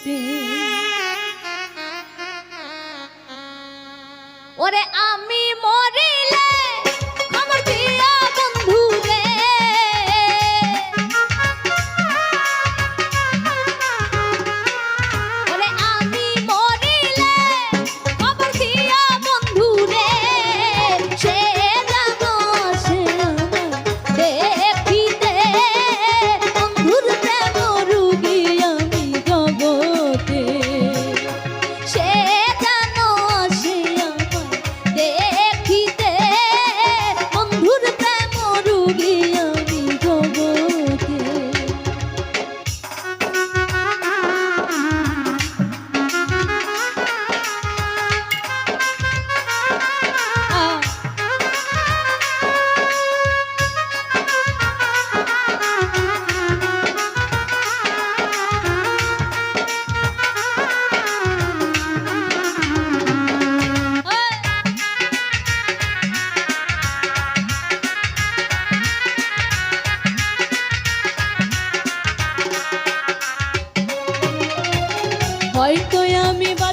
হইতে ওরে আমি মরে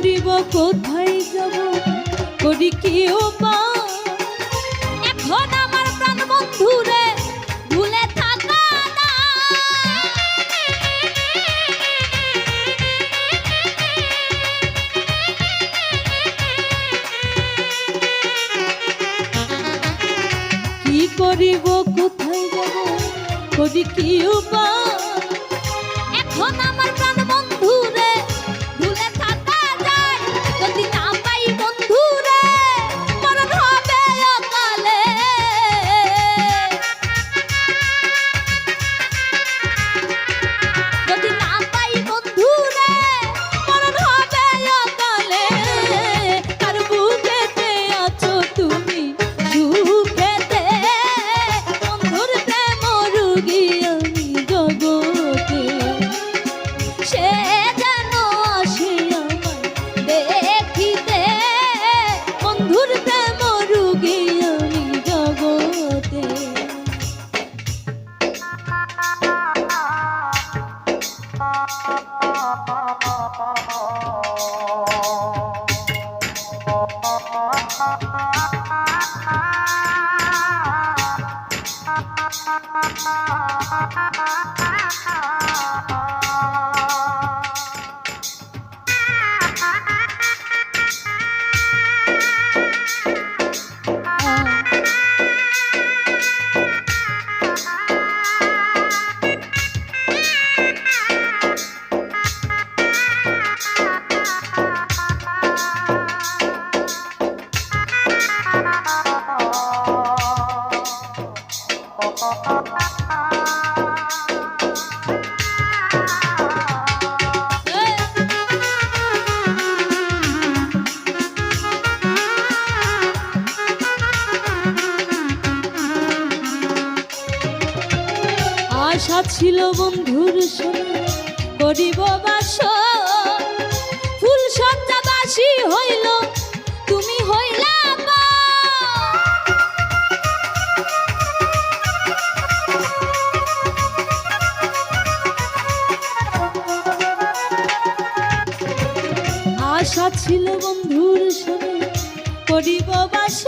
করিব কোথায় যাব করি কি এখন আমার প্রাণ করিব কোথায় যাব করি কি উপায়? সে যেন আসিয়া দেখিতে বন্ধুর প্রেম রুগী আমি জগতে ছিল বন্ধুর সনে করিব বাস ফুল সজ্জাবাসী হইল, তুমি হইলা। আশা ছিল বন্ধুর সনে করিব বাস